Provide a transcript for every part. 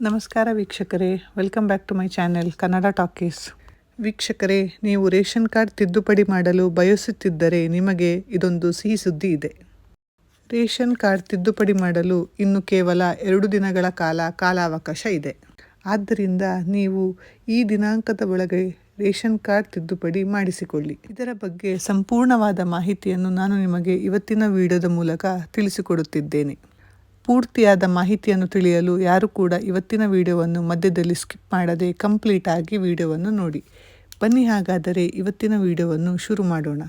ನಮಸ್ಕಾರ ವೀಕ್ಷಕರೇ welcome back to my channel Kannada talkies ವೀಕ್ಷಕರೇ, ನೀವು ರೇಷನ್ ಕಾರ್ಡ್ ತಿದ್ದುಪಡಿ ಮಾಡಲು ಬಯಸುತ್ತಿದ್ದರೆ ನಿಮಗೆ ಇದೊಂದು ಸಿಹಿ ಸುದ್ದಿ ಇದೆ. ರೇಷನ್ ಕಾರ್ಡ್ ತಿದ್ದುಪಡಿ ಮಾಡಲು ಇನ್ನು ಕೇವಲ ಎರಡು ದಿನಗಳ ಕಾಲ ಕಾಲಾವಕಾಶ ಇದೆ. ಆದ್ದರಿಂದ ನೀವು ಈ ದಿನಾಂಕದ ಒಳಗೆ ರೇಷನ್ ಕಾರ್ಡ್ ತಿದ್ದುಪಡಿ ಮಾಡಿಸಿಕೊಳ್ಳಿ. ಇದರ ಬಗ್ಗೆ ಸಂಪೂರ್ಣವಾದ ಮಾಹಿತಿಯನ್ನು ನಾನು ನಿಮಗೆ ಇವತ್ತಿನ ವಿಡಿಯೋದ ಮೂಲಕ ತಿಳಿಸಿಕೊಡುತ್ತಿದ್ದೇನೆ. ಪೂರ್ತಿಯಾದ ಮಾಹಿತಿಯನ್ನು ತಿಳಿಯಲು ಯಾರು ಕೂಡ ಇವತ್ತಿನ ವಿಡಿಯೋವನ್ನು ಮಧ್ಯದಲ್ಲಿ ಸ್ಕಿಪ್ ಮಾಡದೆ ಕಂಪ್ಲೀಟ್ ಆಗಿ ವಿಡಿಯೋವನ್ನು ನೋಡಿ. ಬನ್ನಿ ಹಾಗಾದರೆ ಇವತ್ತಿನ ವಿಡಿಯೋವನ್ನು ಶುರು ಮಾಡೋಣ.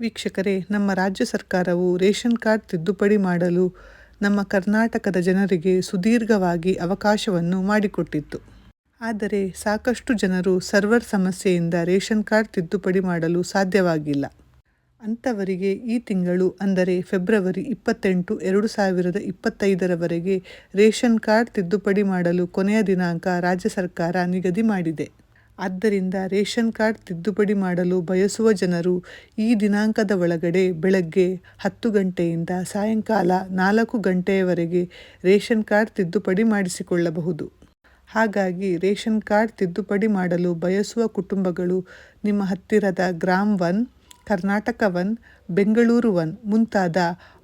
ವೀಕ್ಷಕರೇ, ನಮ್ಮ ರಾಜ್ಯ ಸರ್ಕಾರವು ರೇಷನ್ ಕಾರ್ಡ್ ತಿದ್ದುಪಡಿ ಮಾಡಲು ನಮ್ಮ ಕರ್ನಾಟಕದ ಜನರಿಗೆ ಸುದೀರ್ಘವಾಗಿ ಅವಕಾಶವನ್ನು ಮಾಡಿಕೊಟ್ಟಿತ್ತು. ಆದರೆ ಸಾಕಷ್ಟು ಜನರು ಸರ್ವರ್ ಸಮಸ್ಯೆಯಿಂದ ರೇಷನ್ ಕಾರ್ಡ್ ತಿದ್ದುಪಡಿ ಮಾಡಲು ಸಾಧ್ಯವಾಗಿಲ್ಲ. ಅಂಥವರಿಗೆ ಈ ತಿಂಗಳು ಅಂದರೆ ಫೆಬ್ರವರಿ ಇಪ್ಪತ್ತೆಂಟು ಎರಡು ಸಾವಿರದ ಇಪ್ಪತ್ತೈದರವರೆಗೆ ರೇಷನ್ ಕಾರ್ಡ್ ತಿದ್ದುಪಡಿ ಮಾಡಲು ಕೊನೆಯ ದಿನಾಂಕ ರಾಜ್ಯ ಸರ್ಕಾರ ನಿಗದಿ ಮಾಡಿದೆ. ಆದ್ದರಿಂದ ರೇಷನ್ ಕಾರ್ಡ್ ತಿದ್ದುಪಡಿ ಮಾಡಲು ಬಯಸುವ ಜನರು ಈ ದಿನಾಂಕದ ಒಳಗಡೆ ಬೆಳಗ್ಗೆ ಹತ್ತು ಗಂಟೆಯಿಂದ ಸಾಯಂಕಾಲ ನಾಲ್ಕು ಗಂಟೆಯವರೆಗೆ ರೇಷನ್ ಕಾರ್ಡ್ ತಿದ್ದುಪಡಿ ಮಾಡಿಸಿಕೊಳ್ಳಬಹುದು. ಹಾಗಾಗಿ ರೇಷನ್ ಕಾರ್ಡ್ ತಿದ್ದುಪಡಿ ಮಾಡಲು ಬಯಸುವ ಕುಟುಂಬಗಳು ನಿಮ್ಮ ಹತ್ತಿರದ Gram one Karnataka one Bengaluru one ಮುಂತಾದ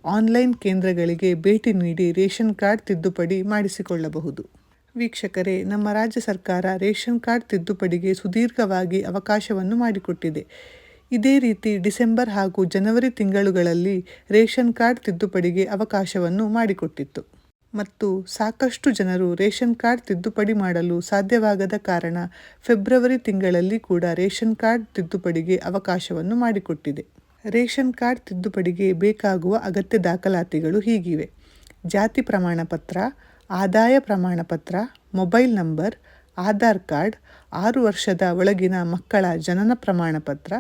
ಆನ್ಲೈನ್ ಕೇಂದ್ರಗಳಿಗೆ ಭೇಟಿ ನೀಡಿ ರೇಷನ್ ಕಾರ್ಡ್ ತಿದ್ದುಪಡಿ ಮಾಡಿಸಿಕೊಳ್ಳಬಹುದು. ವೀಕ್ಷಕರೇ, ನಮ್ಮ ರಾಜ್ಯ ಸರ್ಕಾರ ರೇಷನ್ ಕಾರ್ಡ್ ತಿದ್ದುಪಡಿಗೆ ಸುದೀರ್ಘವಾಗಿ ಅವಕಾಶವನ್ನು ಮಾಡಿಕೊಟ್ಟಿದೆ. ಇದೇ ರೀತಿ ಡಿಸೆಂಬರ್ ಹಾಗೂ ಜನವರಿ ತಿಂಗಳುಗಳಲ್ಲಿ ರೇಷನ್ ಕಾರ್ಡ್ ತಿದ್ದುಪಡಿಗೆ ಅವಕಾಶವನ್ನು ಮಾಡಿಕೊಟ್ಟಿತ್ತು. ಮತ್ತು ಸಾಕಷ್ಟು ಜನರು ರೇಷನ್ ಕಾರ್ಡ್ ತಿದ್ದುಪಡಿ ಮಾಡಲು ಸಾಧ್ಯವಾಗದ ಕಾರಣ ಫೆಬ್ರವರಿ ತಿಂಗಳಲ್ಲಿ ಕೂಡ ರೇಷನ್ ಕಾರ್ಡ್ ತಿದ್ದುಪಡಿಗೆ ಅವಕಾಶವನ್ನು ಮಾಡಿಕೊಟ್ಟಿದೆ. ರೇಷನ್ ಕಾರ್ಡ್ ತಿದ್ದುಪಡಿಗೆ ಬೇಕಾಗುವ ಅಗತ್ಯ ದಾಖಲಾತಿಗಳು ಹೀಗಿವೆ. ಜಾತಿ ಪ್ರಮಾಣ ಪತ್ರ, ಆದಾಯ ಪ್ರಮಾಣ ಪತ್ರ, ಮೊಬೈಲ್ ನಂಬರ್, ಆಧಾರ್ ಕಾರ್ಡ್, ಆರು ವರ್ಷದ ಒಳಗಿನ ಮಕ್ಕಳ ಜನನ ಪ್ರಮಾಣ ಪತ್ರ,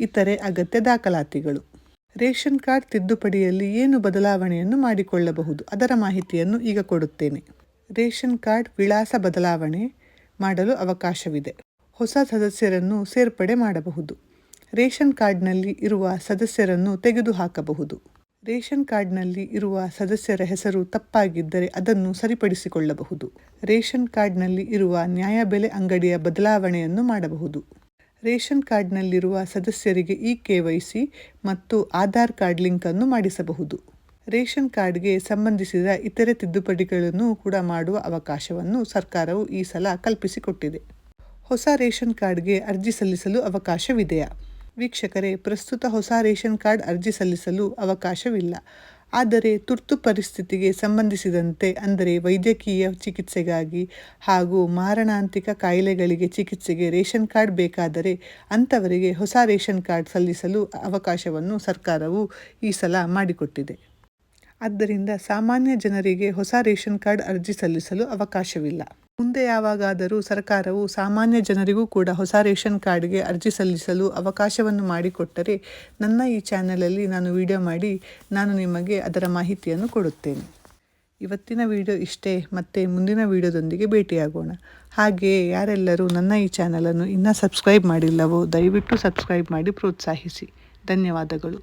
ಇತರೆ ಅಗತ್ಯ ದಾಖಲಾತಿಗಳು. ರೇಷನ್ ಕಾರ್ಡ್ ತಿದ್ದುಪಡಿಯಲ್ಲಿ ಏನು ಬದಲಾವಣೆಯನ್ನು ಮಾಡಿಕೊಳ್ಳಬಹುದು? ಅದರ ಮಾಹಿತಿಯನ್ನು ಈಗ ಕೊಡುತ್ತೇನೆ. ರೇಷನ್ ಕಾರ್ಡ್ ವಿಳಾಸ ಬದಲಾವಣೆ ಮಾಡಲು ಅವಕಾಶವಿದೆ. ಹೊಸ ಸದಸ್ಯರನ್ನು ಸೇರ್ಪಡೆ ಮಾಡಬಹುದು. ರೇಷನ್ ಕಾರ್ಡ್ನಲ್ಲಿ ಇರುವ ಸದಸ್ಯರನ್ನು ತೆಗೆದುಹಾಕಬಹುದು. ರೇಷನ್ ಕಾರ್ಡ್ನಲ್ಲಿ ಇರುವ ಸದಸ್ಯರ ಹೆಸರು ತಪ್ಪಾಗಿದ್ದರೆ ಅದನ್ನು ಸರಿಪಡಿಸಿಕೊಳ್ಳಬಹುದು. ರೇಷನ್ ಕಾರ್ಡ್ನಲ್ಲಿ ಇರುವ ನ್ಯಾಯಬೆಲೆ ಅಂಗಡಿಯ ಬದಲಾವಣೆಯನ್ನು ಮಾಡಬಹುದು. ರೇಷನ್ ಕಾರ್ಡ್ನಲ್ಲಿರುವ ಸದಸ್ಯರಿಗೆ ಇ ಕೆ ವೈ ಸಿ ಮತ್ತು ಆಧಾರ್ ಕಾರ್ಡ್ ಲಿಂಕನ್ನು ಮಾಡಿಸಬಹುದು. ರೇಷನ್ ಕಾರ್ಡ್ಗೆ ಸಂಬಂಧಿಸಿದ ಇತರೆ ತಿದ್ದುಪಡಿಗಳನ್ನು ಕೂಡ ಮಾಡುವ ಅವಕಾಶವನ್ನು ಸರ್ಕಾರವು ಈ ಸಲ ಕಲ್ಪಿಸಿಕೊಟ್ಟಿದೆ. ಹೊಸ ರೇಷನ್ ಕಾರ್ಡ್ಗೆ ಅರ್ಜಿ ಸಲ್ಲಿಸಲು ಅವಕಾಶವಿದೆಯಾ? ವೀಕ್ಷಕರೇ, ಪ್ರಸ್ತುತ ಹೊಸ ರೇಷನ್ ಕಾರ್ಡ್ ಅರ್ಜಿ ಸಲ್ಲಿಸಲು ಅವಕಾಶವಿಲ್ಲ. ಆದರೆ ತುರ್ತು ಪರಿಸ್ಥಿತಿಗೆ ಸಂಬಂಧಿಸಿದಂತೆ, ಅಂದರೆ ವೈದ್ಯಕೀಯ ಚಿಕಿತ್ಸೆಗಾಗಿ ಹಾಗೂ ಮಾರಣಾಂತಿಕ ಕಾಯಿಲೆಗಳಿಗೆ ಚಿಕಿತ್ಸೆಗೆ ರೇಷನ್ ಕಾರ್ಡ್ ಬೇಕಾದರೆ ಅಂಥವರಿಗೆ ಹೊಸ ರೇಷನ್ ಕಾರ್ಡ್ ಸಲ್ಲಿಸಲು ಅವಕಾಶವನ್ನು ಸರ್ಕಾರವು ಈ ಸಲ ಮಾಡಿಕೊಟ್ಟಿದೆ. ಆದ್ದರಿಂದ ಸಾಮಾನ್ಯ ಜನರಿಗೆ ಹೊಸ ರೇಷನ್ ಕಾರ್ಡ್ ಅರ್ಜಿ ಸಲ್ಲಿಸಲು ಅವಕಾಶವಿಲ್ಲ. ಮುಂದೆ ಯಾವಾಗಾದರೂ ಸರ್ಕಾರವು ಸಾಮಾನ್ಯ ಜನರಿಗೂ ಕೂಡ ಹೊಸ ರೇಷನ್ ಕಾರ್ಡ್ಗೆ ಅರ್ಜಿ ಸಲ್ಲಿಸಲು ಅವಕಾಶವನ್ನು ಮಾಡಿಕೊಟ್ಟರೆ ನನ್ನ ಈ ಚಾನಲಲ್ಲಿ ನಾನು ವಿಡಿಯೋ ಮಾಡಿ ನಾನು ನಿಮಗೆ ಅದರ ಮಾಹಿತಿಯನ್ನು ಕೊಡುತ್ತೇನೆ. ಇವತ್ತಿನ ವಿಡಿಯೋ ಇಷ್ಟೇ, ಮತ್ತೆ ಮುಂದಿನ ವಿಡಿಯೋದೊಂದಿಗೆ ಭೇಟಿಯಾಗೋಣ. ಹಾಗೆಯೇ ಯಾರೆಲ್ಲರೂ ನನ್ನ ಈ ಚಾನಲನ್ನು ಇನ್ನೂ ಸಬ್ಸ್ಕ್ರೈಬ್ ಮಾಡಿಲ್ಲವೋ ದಯವಿಟ್ಟು ಸಬ್ಸ್ಕ್ರೈಬ್ ಮಾಡಿ ಪ್ರೋತ್ಸಾಹಿಸಿ. ಧನ್ಯವಾದಗಳು.